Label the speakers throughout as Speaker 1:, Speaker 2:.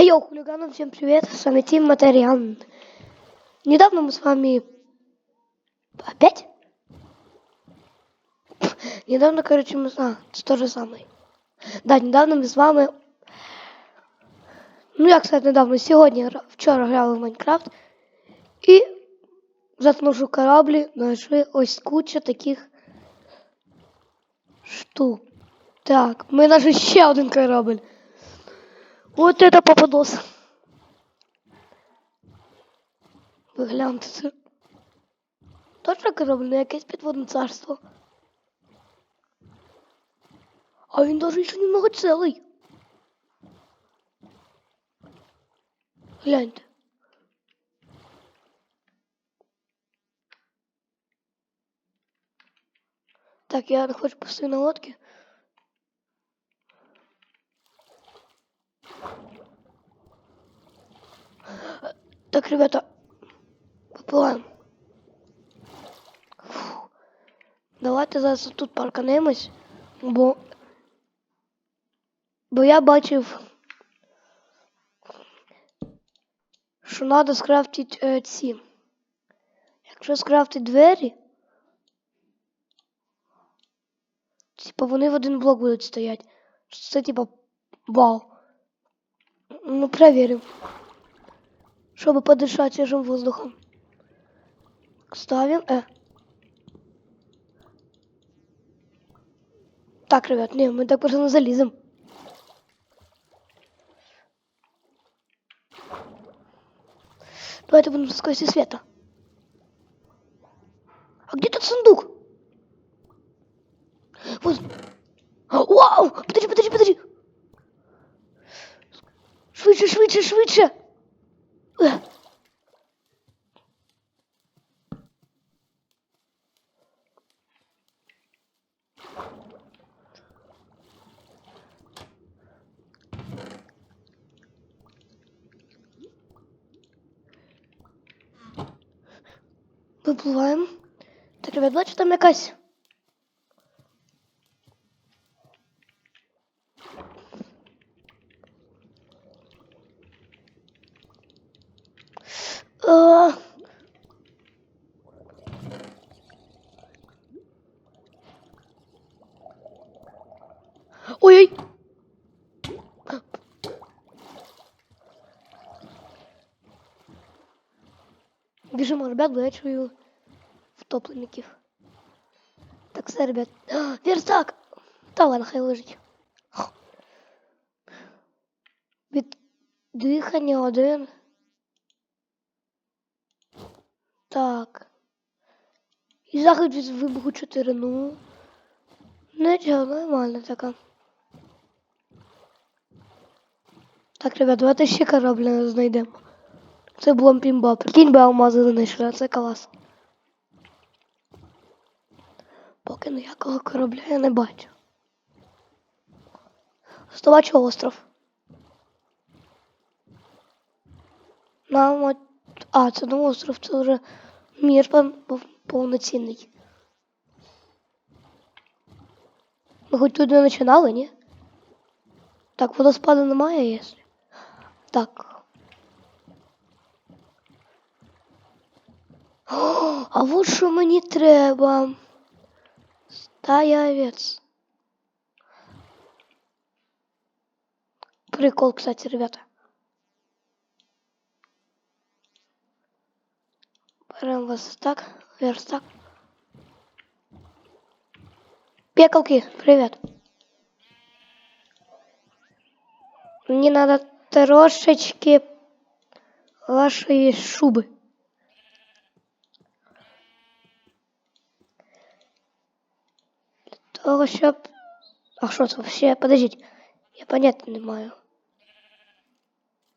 Speaker 1: Йоу, хулиганам, всем привет, с вами Тим Материан. Недавно мы с вами... Опять? Недавно, короче, мы... А, это то же самое. Да, недавно мы с вами... Ну, я, кстати, недавно, сьогодні, гра- вчора грали в Майнкрафт. І, затнувши кораблі, знайшли ось куча таких штук. Так, ми знайшли ще один корабль. Вот это попадос. Ви гляньте це. Точно корабль, не якесь підводне царство. А він даже ще немного цілий. Гляньте. Так, я хочу пустити на лодки. Так, ребята, поплываем. Фу. Давайте зараз тут парканемось, бо, бо я бачив, що треба скрафтити е, ці. Якщо скрафтити двері, типа вони в один блок будуть стояти. Це типа вау. Ну, проверим Чтобы подышать свежим воздухом. Ставим. Э. Так, ребят, не, мы так просто не залезем. Давайте будем в скорости света. А где тот сундук? Вот. А, Вау! Подожди, подожди, подожди. Швидше, швидше, швидше. Випливаємо. Так, ребят, бачите, там якась. Ой-ой. Біжимо, ребят, бо я чую втопленників. Так, все, ребят. А, Верстак! Та ладно, хай лежить. Дихання один. Так. І захід від вибуху 4. Ну. Нічого, нормально така. Так, ребят, давайте ще корабль знайдемо. Це було пімба. Прикинь би алмази знайшли, а це клас. Поки ніякого корабля я не бачу. Стовачий остров. Нам от... А, це не остров, це вже мір пов- пов- повноцінний. Ми хоч тут не починали, ні? Так, водоспаду немає, якщо. Так. О, а вот що мені треба. Стая овец. Прикол, кстати, ребята. Берем так, верстак. Пекалки, привет. Мне надо трошечки вашей шубы. того, щоб... А що це вообще? Подождіть. Я поняття не маю.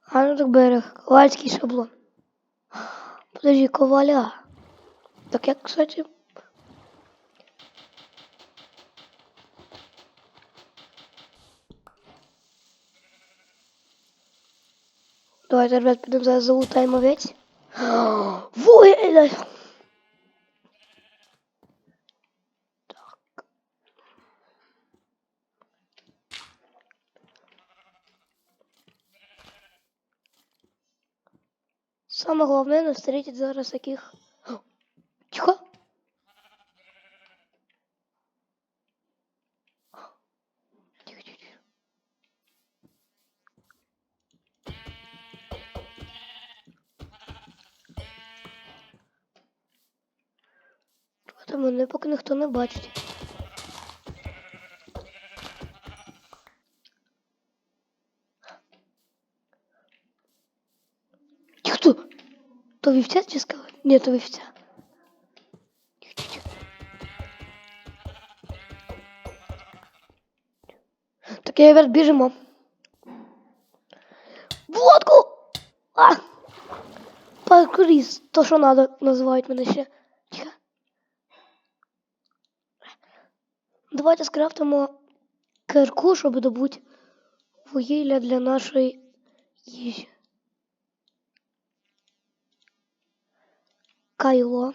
Speaker 1: А ну так берег. Ковальський шаблон. Подожди, коваля. Так як, кстати... Давайте, ребят, підемо зараз залутаємо овець. Вугілля! Саме головне не встретить зараз таких. Тихо. Тихо, тихо. Чекайте, мене поки ніхто не бачить. Хто? То то вівця. Тихо, тихо, тихо. Так я вверх біжимо. Водку! А! Паркуріст, то що надо, називають мене ще. Тихо. Давайте скрафтимо кирку, щоб добути вугілля для нашої їжі. Кайло.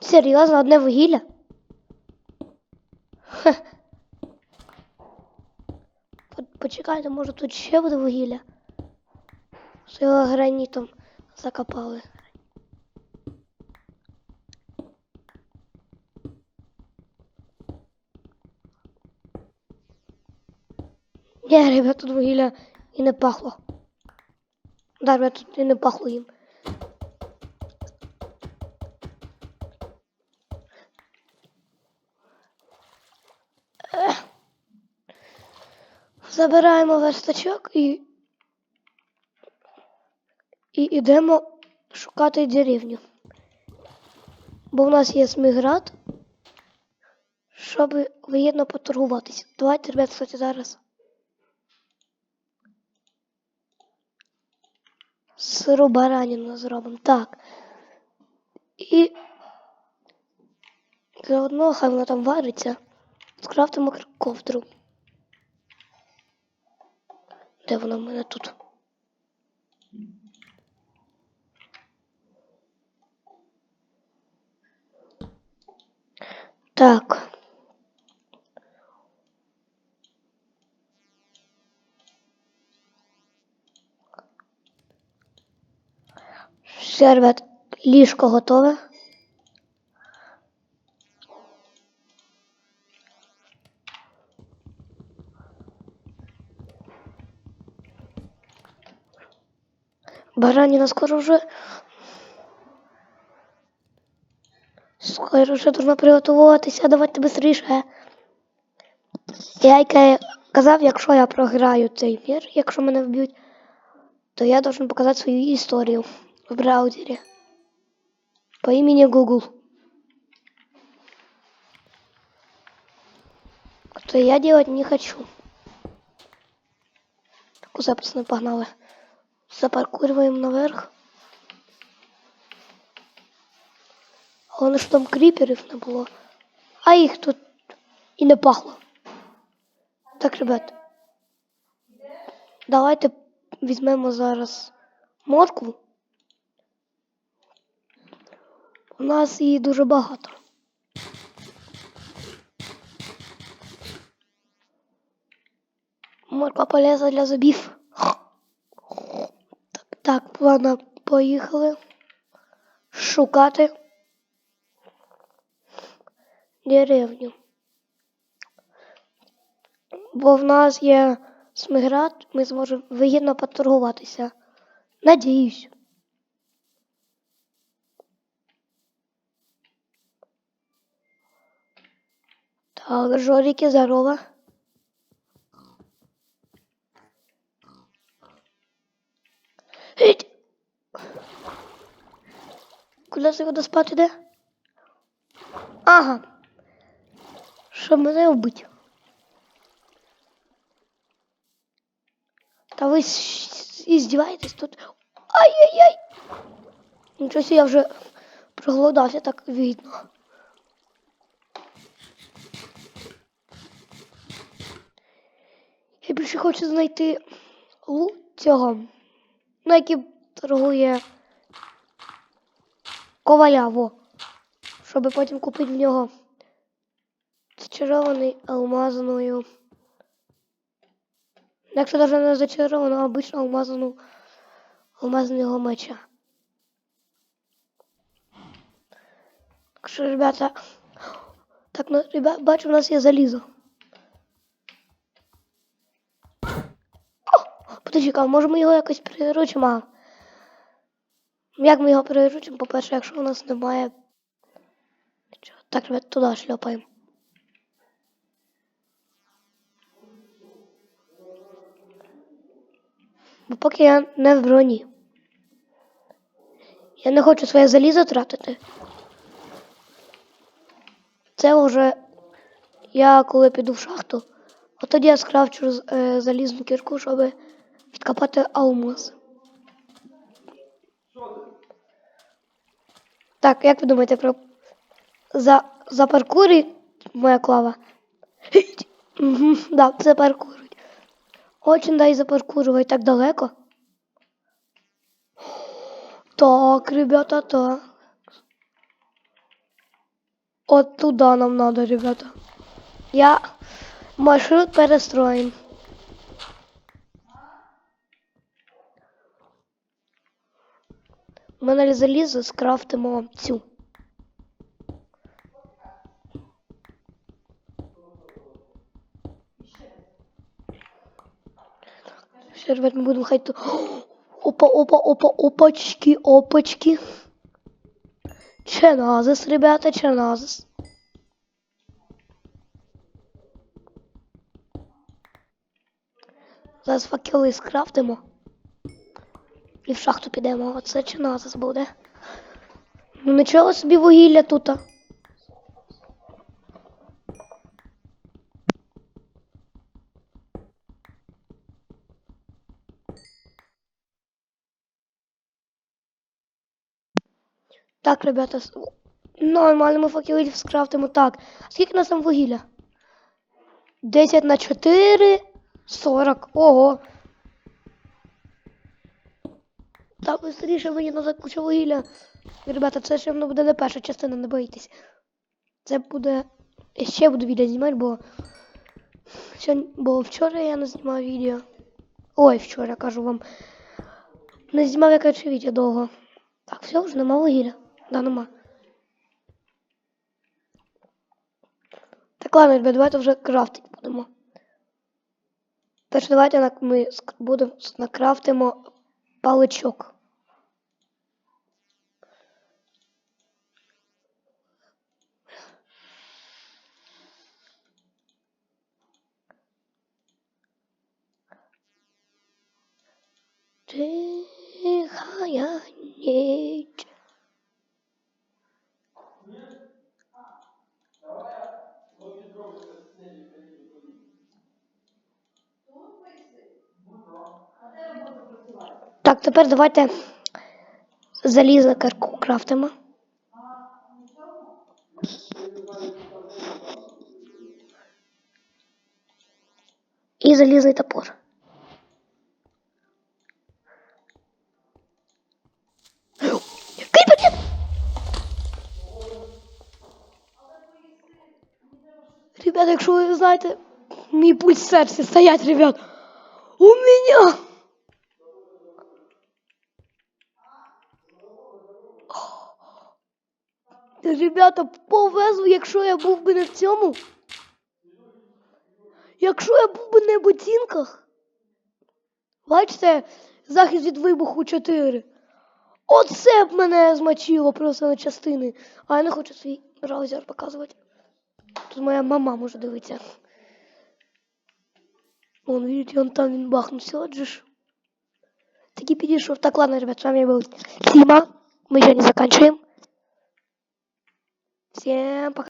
Speaker 1: Серйозно, одне вугілля? Хе. По- Почекайте, може тут ще буде вугілля? Що його гранітом закопали. Ні, ребят, тут вугілля і не пахло. Да, ребят, тут і не пахло їм. Забираємо верстачок і. І йдемо шукати деревню. Бо в нас є сміград, щоб вигідно поторгуватися. Давайте, ребят, кстати, зараз. Сиру баранину зробимо. Так. І заодно хай вона там вариться. Скрафтимо ковдру. Де вона в мене тут? Так. Все, ребят, ліжко готове. Баранина скоро вже. Скоро вже должна приготуватися, давайте швидше. Я казав, якщо я програю цей мір, якщо мене вб'ють, то я должен показати свою історію в браузері по імені Google. То я делать не хочу. Куда пацаны погнали? Запаркуриваем наверх. Головне, що там кріперів не було. А їх тут і не пахло. Так, ребят. Давайте візьмемо зараз моркву. У нас її дуже багато. Морква полезна для зубів. Так, так, ладно, поїхали шукати деревню. Бо в нас є смиград, ми зможемо вигідно поторгуватися. Надіюсь. Так, Жорики, здорово. Геть! Куди це вода спати йде? Ага. Щоб мене вбити. Та ви издеваетесь тут? Ай-яй-яй! Нічого себе, я вже проголодався, так видно. Я більше хочу знайти лут цього, на який торгує коваля, во. Щоб потім купити в нього зачарований алмазною Якщо даже не зачаровано, а обично алмазану алмазного меча. Так що, ребята, так, ну, ребят, бачу, у нас є залізо. Подожди, а може ми його якось приручимо? Як ми його приручимо? По-перше, якщо у нас немає. Так, ребят, туди шльопаємо. Бо поки я не в броні. Я не хочу своє залізо тратити. Це вже я коли піду в шахту, от тоді я скрафчу е, залізну кірку, щоб відкопати алмаз. Так, як ви думаєте про за, за паркурі моя клава? Да, це паркурить. Очень дай запаркуривать так далеко. Так, ребята, так. Вот туда нам надо, ребята. Я маршрут перестроим. Ми на скрафтимо цю. Все, ребят, мы будем ходить. Опа, опа, опа, опачки, опачки. Ченазис, ребята, ченазис. Зараз факели скрафтимо. І в шахту підемо. Оце ченазис буде. Ну нічого собі вугілля тут. Так, ребята, нормально ми факелів скрафтимо. Так. Скільки нас там вугілля? 10 на 4, 40. Ого. Так, швидше мені на кучу вугілля. Ребята, це ще воно буде не перша частина, не боїтесь. Це буде. Я ще буду відео знімати, бо. Сьогодні... Бо вчора я не знімав відео. Ой, вчора кажу вам. Не знімав я коротше відео довго. Так, все, вже нема вугілля. Да, нема. Так, ладно, ребят, давайте вже крафтити будемо. Перше, давайте ми будемо накрафтимо паличок. Тихая ніч. Так, тепер давайте залізо кирку крафтимо. І залізний топор. Ребята, якщо ви знаєте, мій пульс серця стоять, ребят. У меня! Ребята, повезло, якщо я був би не в цьому. Якщо я був би не в ботинках. Бачите, захист від вибуху 4. Оце б мене змочило просто на частини. А я не хочу свій браузер показувати. Тут моя мама може дивитися. Вон, видите, он там він бахнувся, отже ж. Таки підійшов. Так, ладно, ребят, с вами был Тима. Мы еще не заканчиваем. Всем пока.